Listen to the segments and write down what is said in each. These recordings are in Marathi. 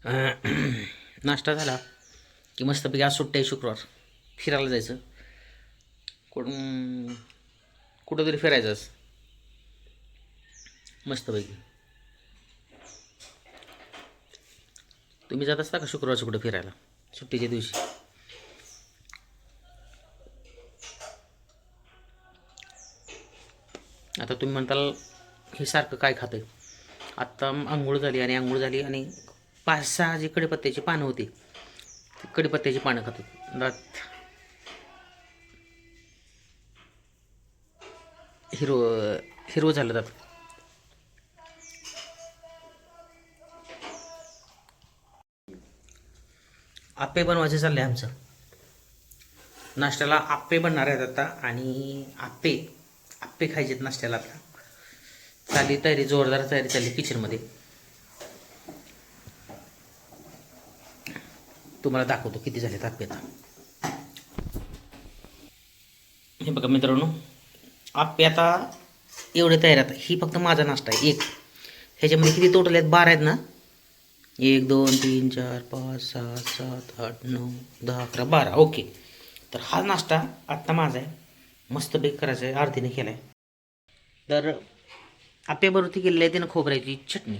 नाश्ता झाला की मस्तपैकी आज सुट्टी आहे शुक्रवार. फिरायला जायचं. कुठं कुठंतरी फिरायचं आज. मस्तपैकी. तुम्ही जात असता का शुक्रवारचं कुठं फिरायला? सुट्टीच्या दिवशी. आता तुम्ही म्हणताल हे सारखं काय खातं आत्ता आंघोळ झाली आणि आंघोळ झाली आणि पाच सहा जी कडीपत्त्याची पानं होती. ती कडीपत्त्याची पानं खात. दात हिरो हिरो झालं दात आप्पे बनवायचे चालले आमचं. नाश्त्याला आप्पे बनणार आहेत आता आणि आप्पे आप्पे खायचेत नाश्त्याला आता. चालली तयारी जोरदार तयारी चालली किचनमध्ये तुम्हाला दाखवतो किती झालेत आप्पे आता हे बघा मित्रांनो आप्पे आता एवढे तयार आता ही फक्त माझा नाश्ता आहे. एक. ह्याच्यामध्ये किती टोटल आहेत? बारा आहेत ना? एक दोन तीन चार पाच सहा सात आठ नऊ दहा अकरा बारा. ओके. तर हा नाश्ता आत्ता माझा आहे. मस्त बेक करायचा आहे. आरतीने केला आहे तर आप्याबरोबर केलेली आहे त्यानं खोबऱ्याची चटणी.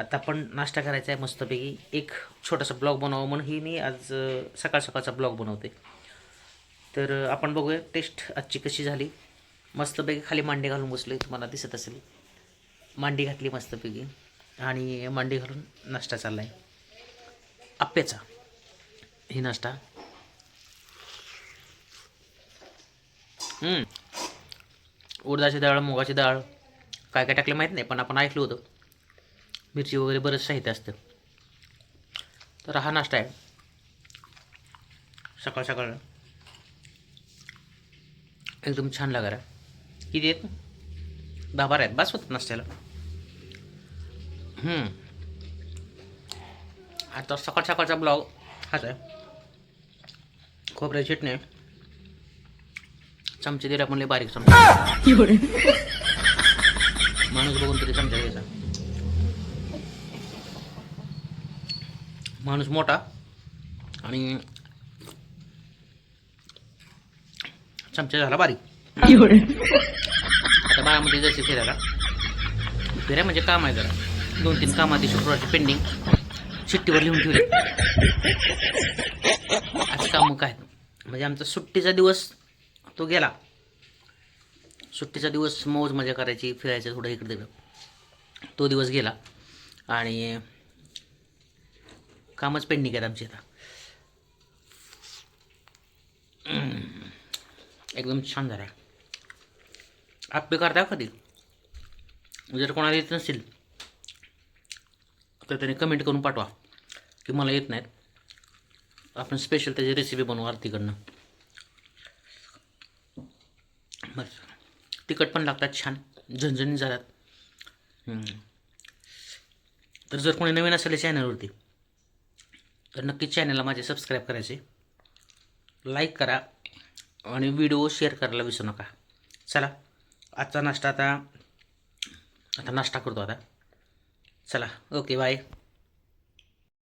आता पण नाश्ता करायचा आहे मस्तपैकी. एक छोटासा ब्लॉग बनवावं म्हणून ही मी आज सकाळ सकाळचा ब्लॉग बनवते. तर आपण बघूया टेस्ट आजची कशी झाली. मस्तपैकी खाली मांडी घालून बसले तुम्हाला दिसत असेल. मांडी घातली मस्तपैकी आणि मांडी घालून नाश्ता चालला आहे आप्याचा ही नाश्ता. उडदाची डाळ मुगाची डाळ काय काय टाकलं माहीत नाही पण आपण ऐकलं होतं. मिरची वगैरे बरंच साहित्य असतं. तर हा नाश्ता आहे. सकाळ सकाळ. एकदम छान लागणार किती आहेत? दहा बारा आहेत. बस होतात नाश्त्याला. आता सकाळ सकाळचा ब्लॉग हाच आहे. खोबऱ्याची चटणी चमचे दिला पण लय बारीक चमचा. माणूस बघून तरी चमचा घ्यायचा. माणूस मोठा. आणि चमचा झाला बारीक. आता बाळामध्ये जायचं फिरायला. फिराय म्हणजे काम आहे जरा. दोन तीन काम आधी शुक्रवारची पेंडिंग चिठ्ठीवर लिहून ठेवली. आज काम काय म्हणजे आमचा सुट्टीचा दिवस तो गेला. सुट्टीचा दिवस मौज मजा करायची फिरायचं थोडं इकडे तिकडं. तो दिवस गेला. आणि कामच पेंडिंग आहेत आमची आता. एकदम छान झाला. आहे करता कधी? जर कोणाला येत नसेल तर त्याने कमेंट करून पाठवा. की मला येत नाहीत. आपण स्पेशल त्याची रेसिपी बनवू आरतीकडनं. बस. तिखट पण लागतात छान. झणझणीत जातात तर जर कोणी नवीन असेल चॅनलवरती तर नक्कीच चॅनलला माझे सबस्क्राईब करायचे. लाईक करा आणि व्हिडिओ शेअर करायला विसरू नका. चला आजचा नाश्ता आता आता नाश्ता करतो आता. चला ओके बाय